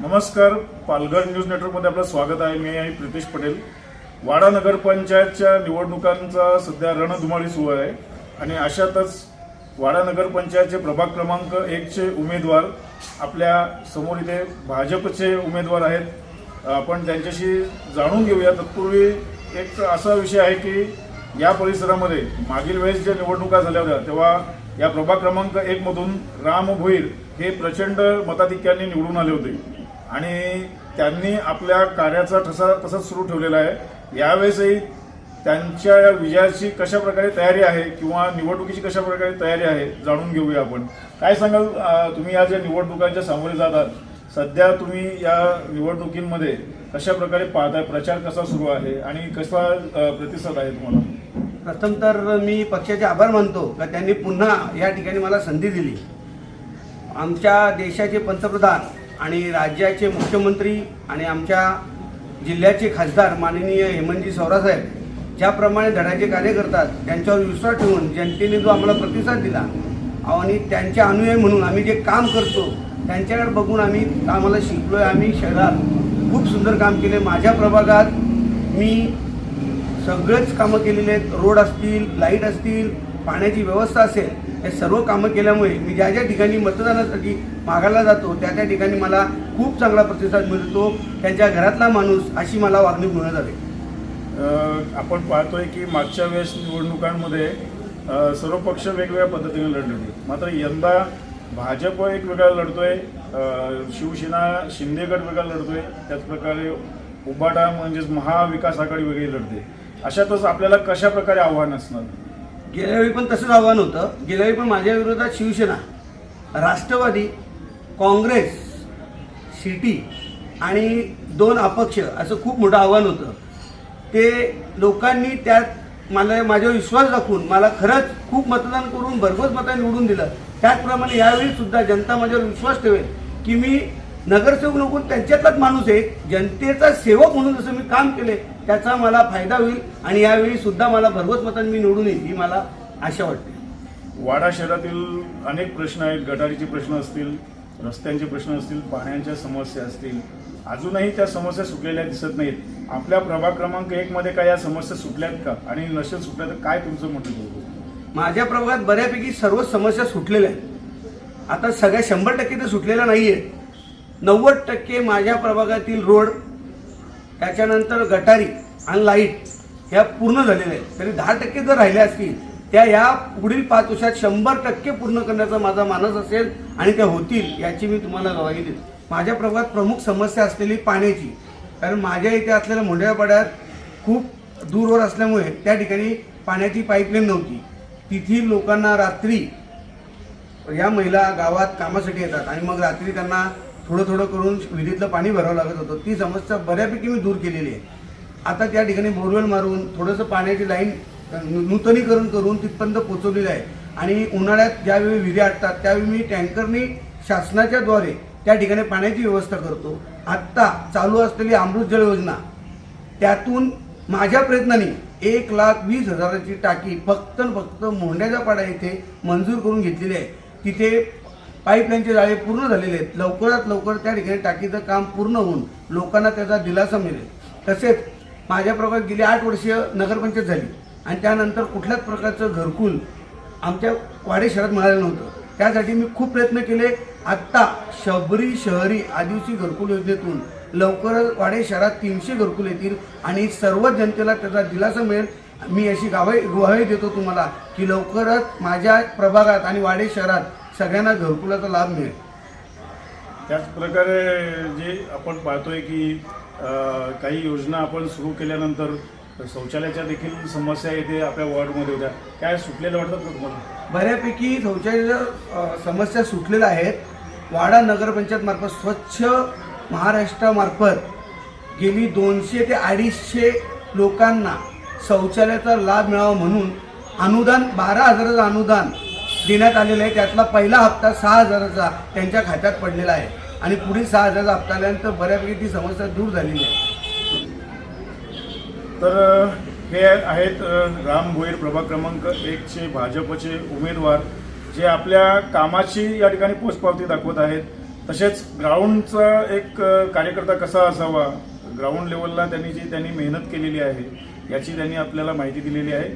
नमस्कार पालघर न्यूज नेटवर्कमध्ये आपलं स्वागत आहे. मी आहे प्रितेश पटेल. वाडा नगरपंचायतच्या निवडणुकांचा सध्या रणधुमाळी सुरू आहे आणि अशातच वाडा नगरपंचायतचे प्रभाग क्रमांक एकचे उमेदवार आपल्यासमोर इथे भाजपचे उमेदवार आहेत. आपण त्यांच्याशी जाणून घेऊया. तत्पूर्वी एक असा विषय आहे की या परिसरामध्ये मागील वेळेस ज्या निवडणुका झाल्या होत्या तेव्हा या प्रभाग क्रमांक एकमधून राम भोईर हे प्रचंड मताधिक्याने निवडून आले होते. आणि त्यांनी आपल्या कार्याचा ठसा तसाच सुरू ठेवलेला आहे. यावेळेसही त्यांच्या या विजयाची कशा प्रकारे तयारी आहे किंवा निवडणुकीची कशा प्रकारे तयारी आहे जाणून घेऊया आपण. काय सांगाल तुम्ही या ज्या निवडणुकांच्या सामोरे जातात सध्या तुम्ही या निवडणुकींमध्ये कशा प्रकारे पाहताय प्रचार कसा सुरू आहे आणि कसा प्रतिसाद आहे तुम्हाला? प्रथम तर मी पक्षाचे आभार मानतो का त्यांनी पुन्हा या ठिकाणी मला संधी दिली. आमच्या देशाचे पंतप्रधान आणि राज्याचे मुख्यमंत्री आणि आमच्या जिल्ह्याचे खासदार माननीय हेमंतजी सौरासाहेब ज्याप्रमाणे धडाचे कार्य करतात त्यांच्यावर विश्वास ठेवून जनतेने जो आम्हाला प्रतिसाद दिला आणि त्यांच्या अनुयायी म्हणून आम्ही जे काम करतो त्यांच्याकडे बघून आम्ही आम्हाला शिकलो आहे आम्ही शहरात खूप सुंदर काम केले. माझ्या प्रभागात मी सगळेच कामं केलेले आहेत. रोड असतील लाइट असतील पाण्याची व्यवस्था असेल हे सर्व कामं केल्यामुळे मी ज्या ज्या ठिकाणी मतदानासाठी मागायला जातो त्या त्या ठिकाणी मला खूप चांगला प्रतिसाद मिळतो. त्यांच्या घरातला माणूस अशी मला वागणूक मिळत आली आपण पाहतोय की मागच्या वेळेस निवडणुकांमध्ये सर्व पक्ष वेगवेगळ्या पद्धतीने लढले होते. मात्र यंदा भाजप एक वेगळा लढतोय शिवसेना शिंदेगड वेगळा लढतोय. त्याचप्रकारे उबाटा म्हणजेच महाविकास आघाडी वेगळी लढते. अशातच आपल्याला कशा प्रकारे आव्हान असणार? गेल्या वेळी पण तसंच आव्हान होतं. गेल्या वेळी पण माझ्या विरोधात शिवसेना राष्ट्रवादी काँग्रेस सिटी आणि दोन अपक्ष असं खूप मोठं आव्हान होतं. ते लोकांनी त्यात मला माझ्यावर विश्वास दाखवून मला खरंच खूप मतदान करून भरघोस मतदान निवडून दिलं. त्याचप्रमाणे यावेळी सुद्धा जनता माझ्यावर विश्वास ठेवेल की मी नगरसेवक नकून त्यांच्यातलाच माणूस आहे. जनतेचा सेवक म्हणून जसं मी काम केले त्याचा मला फायदा होईल आणि यावेळी सुद्धा मला भरघोस मतांनी मी निवडून येईल ही मला आशा वाटते. वाडा शहरातील अनेक प्रश्न आहेत. गटारीचे प्रश्न असतील रस्त्यांचे प्रश्न असतील पाण्याच्या समस्या असतील. अजूनही त्या समस्या सुटलेल्या दिसत नाहीत. आपल्या प्रभाग क्रमांक एक मध्ये काय या समस्या सुटल्यात का? आणि नसेल सुटल्या तर काय तुमचं म्हणणं? माझ्या प्रभागात बऱ्यापैकी सर्व समस्या सुटलेल्या आहेत. आता सगळ्या शंभर टक्के तर सुटलेल्या नाही आहेत नव्वद टक्के माझ्या प्रभागातील रोड त्याच्यानंतर गटारी आणि लाइट ह्या पूर्ण झालेल्या आहेत. तरी दहा टक्के जर राहिल्या असतील त्या या पुढील पाच वर्षात शंभर टक्के पूर्ण करण्याचा माझा मानस असेल आणि त्या होतील याची मी तुम्हाला गवाही देतो माझ्या प्रभागात प्रमुख समस्या असलेली पाण्याची. कारण माझ्या इथे असलेल्या मोंढ्यापाड्यात खूप दूरवर असल्यामुळे त्या ठिकाणी पाण्याची पाईपलाईन नव्हती. तिथील लोकांना रात्री या महिला गावात कामासाठी येतात आणि मग रात्री त्यांना थोडं थोडं करून विहिरीतलं पाणी भरावं लागत होतं. ती समस्या बऱ्यापैकी मी दूर केलेली आहे. आता त्या ठिकाणी बोरवेल मारून थोडंसं पाण्याची लाईन नूतनीकरण करून तिथपर्यंत पोचवलेलं आहे. आणि उन्हाळ्यात ज्यावेळी विहिरी आटतात त्यावेळी मी टँकरनी शासनाच्या द्वारे त्या ठिकाणी पाण्याची व्यवस्था करतो. आत्ता चालू असलेली अमृत जल योजना त्यातून माझ्या प्रयत्नाने एक लाख वीस हजाराची टाकी फक्त न फक्त मोंड्याचा पाडा येथे मंजूर करून घेतलेली आहे. तिथे पाईपलाईनचे जाळे पूर्ण झालेले आहेत. लवकरात लवकर त्या ठिकाणी टाकीचं काम पूर्ण होऊन लोकांना त्याचा दिलासा मिळेल. तसेच माझ्या प्रभागात गेली आठ वर्ष नगरपंचायत झाली आणि त्यानंतर कुठल्याच प्रकारचं घरकुल आमच्या वाडे शहरात मिळालं नव्हतं. त्यासाठी मी खूप प्रयत्न केले. आत्ता शबरी शहरी आदिवासी घरकुल योजनेतून लवकरच वाडे शहरात तीनशे घरकुल येतील आणि सर्व जनतेला त्याचा दिलासा मिळेल. मी अशी गावे गुवाही देतो तुम्हाला की लवकरच माझ्या प्रभागात आणि वाडे शहरात सगळ्यांना घरकुलाचा लाभ मिळेल. त्याच प्रकारे जे आपण पाहतोय की अं, काही योजना आपण सुरू केल्यानंतर शौचालयाच्या देखील समस्या येते आपल्या वॉर्डमध्ये होत्या. काय सुटलेल्या वाटतात का तुम्हाला? बऱ्यापैकी शौचालयाच्या अ, समस्या सुटलेल्या आहेत. वाडा नगरपंचायत मार्फत स्वच्छ महाराष्ट्रामार्फत गेली दोनशे ते अडीचशे लोकांना शौचालयाचा लाभ मिळावा म्हणून अनुदान बारा हजाराचं अनुदान देण्यात आलेलं आहे. त्यातला पहिला हप्ता सहा हजाराचा त्यांच्या खात्यात पडलेला आहे. आणि पुढील सहा हजाराचा हप्ता आल्यानंतर बऱ्यापैकी ती समस्या दूर झालेली आहे. तर हे आहेत राम भोईर प्रभाग क्रमांक एकचे भाजपचे उमेदवार जे आपल्या कामाची या ठिकाणी पोचपावती दाखवत आहेत. तसेच ग्राउंडचा एक कार्यकर्ता कसा असावा ग्राउंड लेवलला त्यांनी जी त्यांनी मेहनत केलेली आहे याची त्यांनी आपल्याला माहिती दिलेली आहे.